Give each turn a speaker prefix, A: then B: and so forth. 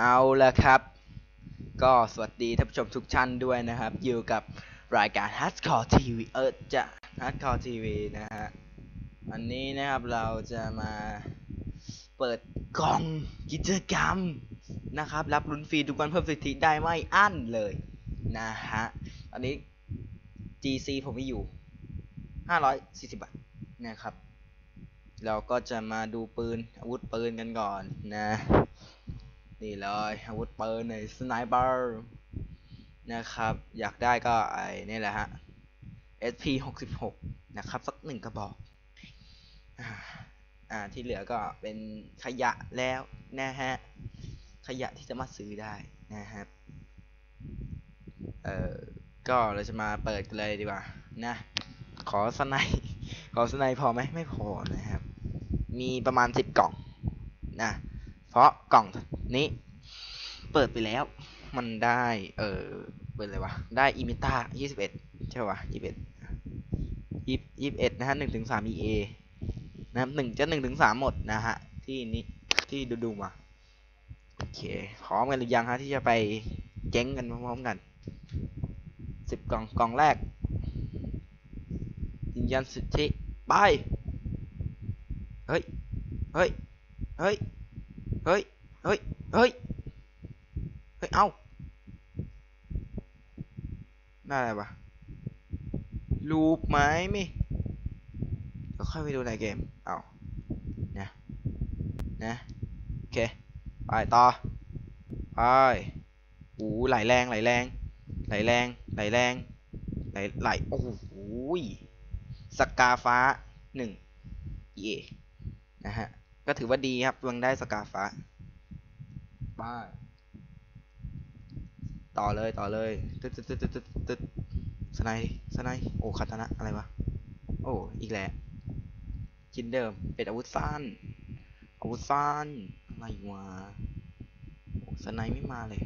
A: เอาละครับ ก็สวัสดีท่านผู้ชมทุกท่านด้วยนะครับ อยู่กับรายการ Hardcore TV เออจะ Hardcore TV นะฮะวันนี้นะครับเราจะมาเปิดกล่องกิจกรรมนะครับ รับลุ้นฟรีทุกวันเพิ่มสิทธิได้ไม่อั้นเลยนะฮะตอนนี้ GC ผมมีอยู่ 540 บาทนะครับ เราก็จะมาดูปืนอาวุธปืนกันก่อนนะ นี่เลยอาวุธปืนในสไนเปอร์นะครับ อยากได้ก็ไอ้นี่แหละฮะ SP 66นะครับ สักหนึ่งกระบอกอ่าที่เหลือก็เป็นขยะแล้วนะฮะ ขยะที่จะมาซื้อได้นะครับเอ่อก็เราจะมาเปิดกันเลยดีกว่านะ ขอสไนขอสไนพอไหมไม่พอนะครับ มีประมาณสิบกล่องนะ เพราะกล่อง นี้เปิดไปแล้ว มันได้ เออเปิดเลยวะ ได้อิมิต้ายี่สิบเอ็ดใช่ปะยี่สิบเอ็ดยี่ยี่สิบเอ็ดนะฮะหนึ่งถึงสาม EA นะครับหนึ่งจะหนึ่งถึงสามหมดนะฮะ ที่นี้ที่ดูดูมาโอเคพร้อมกันหรือยังฮะที่จะไปเจ๊งกันพร้อมๆกันสิบกล่องกล่องแรกยืนยันสิทธิไปเฮ้ยเฮ้ยเฮ้ยเฮ้ยเฮ้ย เฮ้ย เฮ้ย เอ้าได้อะไรวะลูปไหมมิเดี๋ยวค่อยไปดูในเกม เอานะ นะ โอเค ไปต่อ ไปโอ้ไหลแรง ไหลแรง ไหลแรง ไหลแรง ไหล ไหล โอ้โหยสกาฟ้าหนึ่งเย่นะฮะ ก็ถือว่าดีครับยังได้สกาฟ้า บ้าต่อเลยต่อเลยตึ๊ดตึ๊ดตึ๊ดตึ๊ดตึ๊ดตึ๊ดสไนด์สไนด์โอ้คาตานะอะไรวะ โอ้ อีกแล้วชิ้นเดิม เป็นอาวุธสั้น อาวุธสั้น อะไรวะโอ้สไนด์ไม่มาเลย